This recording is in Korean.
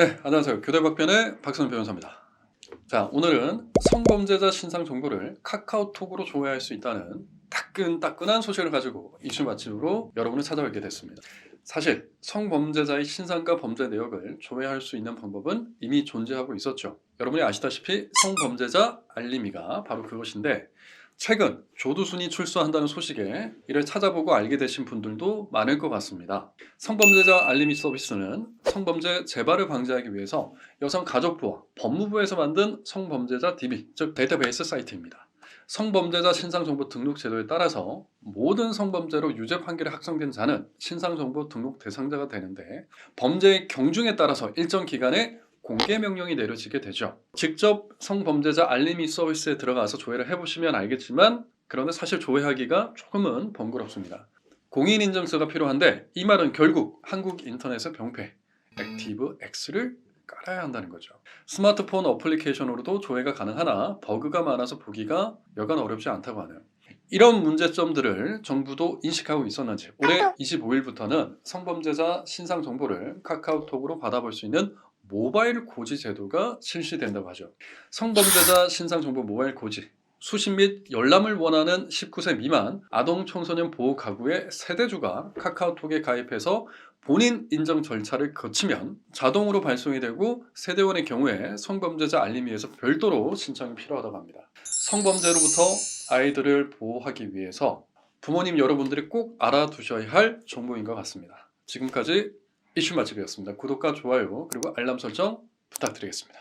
네, 안녕하세요. 교대박변의 박선우 변호사입니다. 자, 오늘은 성범죄자 신상 정보를 카카오톡으로 조회할 수 있다는 따끈따끈한 소식을 가지고 이슈 마침으로 여러분을 찾아뵙게 됐습니다. 사실 성범죄자의 신상과 범죄 내역을 조회할 수 있는 방법은 이미 존재하고 있었죠. 여러분이 아시다시피 성범죄자 알림이가 바로 그것인데 최근 조두순이 출소한다는 소식에 이를 찾아보고 알게 되신 분들도 많을 것 같습니다. 성범죄자 알림이 서비스는 성범죄 재발을 방지하기 위해서 여성가족부와 법무부에서 만든 성범죄자 DB, 즉 데이터베이스 사이트입니다. 성범죄자 신상정보 등록 제도에 따라서 모든 성범죄로 유죄 판결이 확정된 자는 신상정보 등록 대상자가 되는데 범죄의 경중에 따라서 일정 기간에 공개 명령이 내려지게 되죠. 직접 성범죄자 알림이 서비스에 들어가서 조회를 해보시면 알겠지만 그런데 사실 조회하기가 조금은 번거롭습니다. 공인 인증서가 필요한데 이 말은 결국 한국 인터넷의 병폐 액티브 X를 깔아야 한다는 거죠. 스마트폰 어플리케이션으로도 조회가 가능하나 버그가 많아서 보기가 여간 어렵지 않다고 하네요. 이런 문제점들을 정부도 인식하고 있었는지 올해 25일부터는 성범죄자 신상 정보를 카카오톡으로 받아볼 수 있는 모바일 고지 제도가 실시된다고 하죠. 성범죄자 신상 정보 모바일 고지 수신 및 열람을 원하는 19세 미만 아동 청소년 보호 가구의 세대주가 카카오톡에 가입해서 본인 인정 절차를 거치면 자동으로 발송이 되고 세대원의 경우에 성범죄자 알림위에서 별도로 신청이 필요하다고 합니다. 성범죄로부터 아이들을 보호하기 위해서 부모님 여러분들이 꼭 알아두셔야 할 정보인 것 같습니다. 지금까지 이슈 맛집이었습니다. 구독과 좋아요 그리고 알람 설정 부탁드리겠습니다.